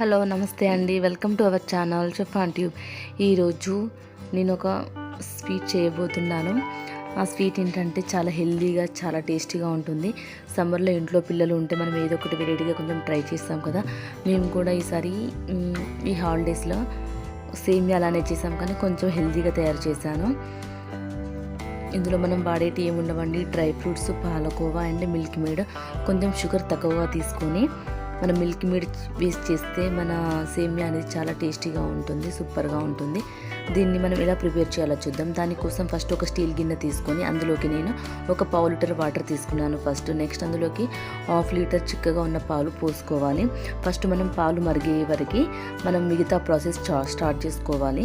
Hello నమస్తే అండి. Welcome to our channel chef on tube. ఈరోజు నేను ఒక స్వీట్ చేయబోతున్నాను. ఆ స్వీట్ ఏంటంటే చాలా హెల్దీగా చాలా టేస్టీగా ఉంటుంది. సమ్మర్లో ఇంట్లో పిల్లలు ఉంటే మనం ఏదో ఒకటి వెరైటీగా కొంచెం ట్రై చేస్తాం కదా. మేము కూడా ఈసారి ఈ హాలిడేస్లో సేమ్ అలానే చేసాం కానీ కొంచెం హెల్దీగా తయారు చేశాను. ఇందులో మనం వాడేటి ఏముండవండి? Dry fruits palkova and milk made. కొంచెం షుగర్ తక్కువగా తీసుకొని మనం మిల్క్ మీడ్ వేస్ట్ చేస్తే మన సేమియా అనేది చాలా టేస్టీగా ఉంటుంది సూపర్గా ఉంటుంది. దీన్ని మనం ఎలా ప్రిపేర్ చేయాలో చూద్దాం. దానికోసం ఫస్ట్ ఒక స్టీల్ గిన్నె తీసుకొని అందులోకి నేను ఒక పావు లీటర్ వాటర్ తీసుకున్నాను ఫస్ట్. నెక్స్ట్ అందులోకి హాఫ్ లీటర్ చిక్కగా ఉన్న పాలు పోసుకోవాలి. ఫస్ట్ మనం పాలు మరిగే వరకు మనం మిగతా ప్రాసెస్ స్టార్ట్ చేసుకోవాలి.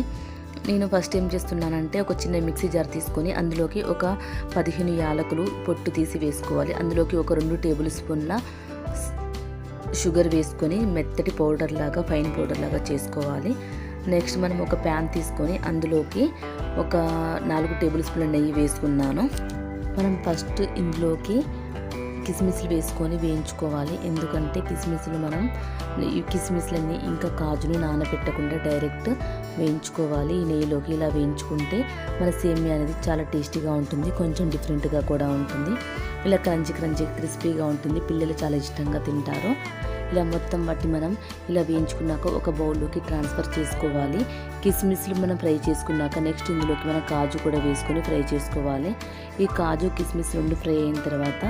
నేను ఫస్ట్ ఏం చేస్తున్నానంటే ఒక చిన్న మిక్సీ జార్ తీసుకొని అందులోకి ఒక పదిహేను యాలకులు పొట్టు తీసి వేసుకోవాలి. అందులోకి ఒక రెండు టేబుల్ స్పూన్ల షుగర్ వేసుకొని మెత్తటి పౌడర్ లాగా ఫైన్ పౌడర్ లాగా చేసుకోవాలి. నెక్స్ట్ మనం ఒక ప్యాన్ తీసుకొని అందులోకి ఒక నాలుగు టేబుల్ స్పూన్ల నెయ్యి వేసుకున్నాను. మనం ఫస్ట్ ఇందులోకి కిస్మిస్లు వేసుకొని వేయించుకోవాలి. ఎందుకంటే కిస్మిస్లు మనం ఈ కిస్మిస్లన్నీ ఇంకా కాజును నానబెట్టకుండా డైరెక్ట్ వేయించుకోవాలి. ఈ నెయ్యిలోకి ఇలా వేయించుకుంటే మన సేమియా అనేది చాలా టేస్టీగా ఉంటుంది. కొంచెం డిఫరెంట్గా కూడా ఉంటుంది. ఇలా క్రంచి క్రంచి క్రిస్పీగా ఉంటుంది. పిల్లలు చాలా ఇష్టంగా తింటారు. ఇలా మొత్తం బట్టి మనం ఇలా వేయించుకున్నాక ఒక బౌల్లోకి ట్రాన్స్ఫర్ చేసుకోవాలి. కిస్మిస్లు మనం ఫ్రై చేసుకున్నాక నెక్స్ట్ ఇందులోకి మనం కాజు కూడా వేసుకొని ఫ్రై చేసుకోవాలి. ఈ కాజు కిస్మిస్ రెండు ఫ్రై అయిన తర్వాత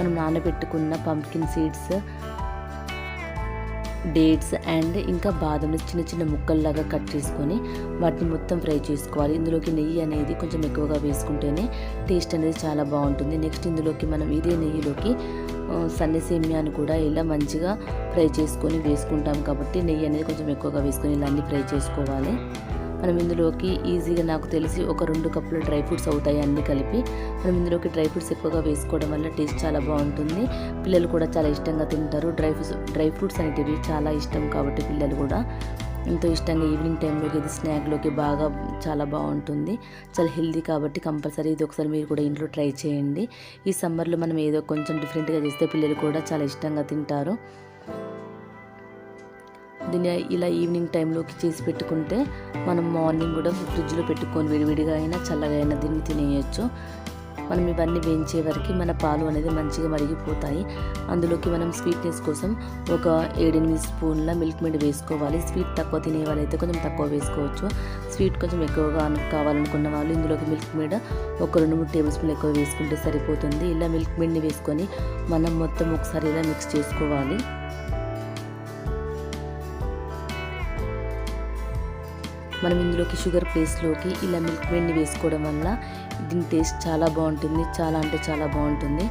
మనం నానబెట్టుకున్న పంప్కిన్ సీడ్స్ డేట్స్ అండ్ ఇంకా బాదంని చిన్న చిన్న ముక్కల్లాగా కట్ చేసుకొని వాటిని మొత్తం ఫ్రై చేసుకోవాలి. ఇందులోకి నెయ్యి అనేది కొంచెం ఎక్కువగా వేసుకుంటేనే టేస్ట్ అనేది చాలా బాగుంటుంది. నెక్స్ట్ ఇందులోకి మనం ఇదే నెయ్యిలోకి సన్న సేమియాను కూడా ఇలా మంచిగా ఫ్రై చేసుకొని వేసుకుంటాం కాబట్టి నెయ్యి అనేది కొంచెం ఎక్కువగా వేసుకొని ఇలా అన్నీ ఫ్రై చేసుకోవాలి. మనం ఇందులోకి ఈజీగా నాకు తెలిసి ఒక రెండు కప్పుల డ్రై ఫ్రూట్స్ అవుతాయి అన్నీ కలిపి. మనం ఇందులోకి డ్రై ఫ్రూట్స్ ఎక్కువగా వేసుకోవడం వల్ల టేస్ట్ చాలా బాగుంటుంది. పిల్లలు కూడా చాలా ఇష్టంగా తింటారు. డ్రై ఫ్రూట్స్ డ్రై ఫ్రూట్స్ అనేటివి చాలా ఇష్టం కాబట్టి పిల్లలు కూడా ఎంతో ఇష్టంగా ఈవినింగ్ టైంలోకి ఇది స్నాక్లోకి బాగా చాలా బాగుంటుంది. చాలా హెల్దీ కాబట్టి కంపల్సరీ ఇది ఒకసారి మీరు కూడా ఇంట్లో ట్రై చేయండి. ఈ సమ్మర్లో మనం ఏదో కొంచెం డిఫరెంట్గా చేస్తే పిల్లలు కూడా చాలా ఇష్టంగా తింటారు. దీన్ని ఇలా ఈవినింగ్ టైంలోకి చేసి పెట్టుకుంటే మనం మార్నింగ్ కూడా ఫ్రిడ్జ్లో పెట్టుకొని విడివిడిగా అయినా చల్లగా అయినా దీన్ని తినేయచ్చు. మనం ఇవన్నీ వేయించే వరకు మన పాలు అనేది మంచిగా మరిగిపోతాయి. అందులోకి మనం స్వీట్నెస్ కోసం ఒక ఏడెనిమిది స్పూన్ల మిల్క్ మేడ్ వేసుకోవాలి. స్వీట్ తక్కువ తినే వాళ్ళైతే కొంచెం తక్కువ వేసుకోవచ్చు. స్వీట్ కొంచెం ఎక్కువగా కావాలనుకున్న వాళ్ళు ఇందులోకి మిల్క్ మేడ్ ఒక రెండు మూడు టేబుల్ స్పూన్లు ఎక్కువ వేసుకుంటే సరిపోతుంది. ఇలా మిల్క్ మేడ్ని వేసుకొని మనం మొత్తం ఒకసారి ఇలా మిక్స్ చేసుకోవాలి. మనం ఇందులోకి షుగర్ ప్లేస్లోకి ఇలా మిల్క్ మేడ్ని వేసుకోవడం వల్ల దీని టేస్ట్ చాలా బాగుంటుంది చాలా అంటే చాలా బాగుంటుంది.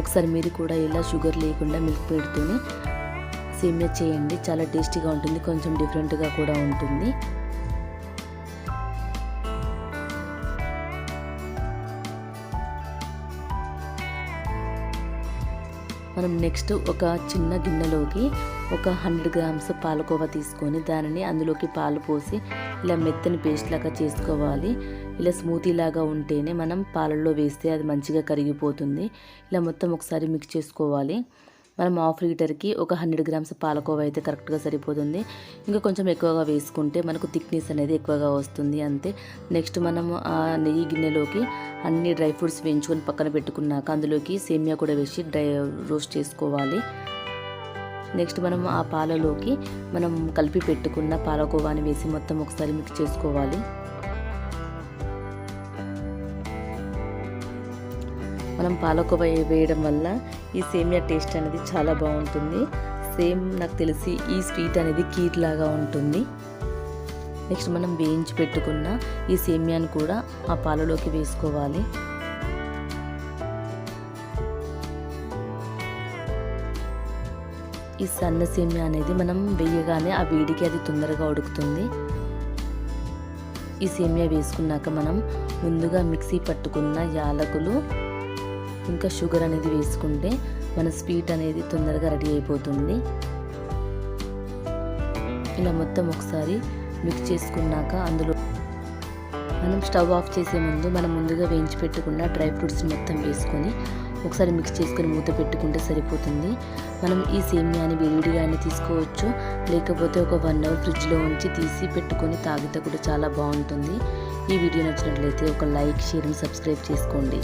ఒకసారి మీరు కూడా ఇలా షుగర్ లేకుండా మిల్క్ మేడ్తోని సేమ్యా చేయండి చాలా టేస్టీగా ఉంటుంది కొంచెం డిఫరెంట్గా కూడా ఉంటుంది. మనం నెక్స్ట్ ఒక చిన్న గిన్నెలోకి ఒక హండ్రెడ్ గ్రామ్స్ పాలకోవా తీసుకొని దానిని అందులోకి పాలు పోసి ఇలా మెత్తని పేస్ట్ లాగా చేసుకోవాలి. ఇలా స్మూతీ లాగా ఉంటేనే మనం పాలల్లో వేస్తే అది మంచిగా కరిగిపోతుంది. ఇలా మొత్తం ఒకసారి మిక్స్ చేసుకోవాలి. మనం హాఫ్ లీటర్కి ఒక హండ్రెడ్ గ్రామ్స్ పాలకోవా అయితే కరెక్ట్గా సరిపోతుంది. ఇంకా కొంచెం ఎక్కువగా వేసుకుంటే మనకు థిక్నెస్ అనేది ఎక్కువగా వస్తుంది. అంతే. నెక్స్ట్ మనం ఆ నెయ్యి గిన్నెలోకి అన్ని డ్రై ఫ్రూట్స్ వేయించుకొని పక్కన పెట్టుకున్నాక అందులోకి సేమియా కూడా వేసి డ్రై రోస్ట్ చేసుకోవాలి. నెక్స్ట్ మనం ఆ పాలలోకి మనం కలిపి పెట్టుకున్న పాలకోవాని వేసి మొత్తం ఒకసారి మిక్స్ చేసుకోవాలి. మనం పాలకోవ వేయడం వల్ల ఈ సేమియా టేస్ట్ అనేది చాలా బాగుంటుంది. సేమ్ నాకు తెలిసి ఈ స్వీట్ అనేది కీర్ లాగా ఉంటుంది. నెక్స్ట్ మనం వేయించి పెట్టుకున్న ఈ సేమియాను కూడా ఆ పాలలోకి వేసుకోవాలి. ఈ సన్న సేమియా అనేది మనం వేయగానే ఆ వేడికి అది తొందరగా ఉడుకుతుంది. ఈ సేమియా వేసుకున్నాక మనం ముందుగా మిక్సీ పట్టుకున్న యాలకులు ఇంకా షుగర్ అనేది వేసుకుంటే మన స్వీట్ అనేది తొందరగా రెడీ అయిపోతుంది. ఇలా మొత్తం ఒకసారి మిక్స్ చేసుకున్నాక అందులో మనం స్టవ్ ఆఫ్ చేసే ముందు మనం ముందుగా వేయించి పెట్టుకున్న డ్రై ఫ్రూట్స్ మొత్తం వేసుకొని ఒకసారి మిక్స్ చేసుకొని మూత పెట్టుకుంటే సరిపోతుంది. మనం ఈ సేమియాని వేడిగానే తీసుకోవచ్చు. లేకపోతే ఒక వన్ అవర్ ఫ్రిడ్జ్లో ఉంచి తీసి పెట్టుకొని తాగితే కూడా చాలా బాగుంటుంది. ఈ వీడియో నచ్చినట్లయితే ఒక లైక్ షేర్ సబ్స్క్రైబ్ చేసుకోండి.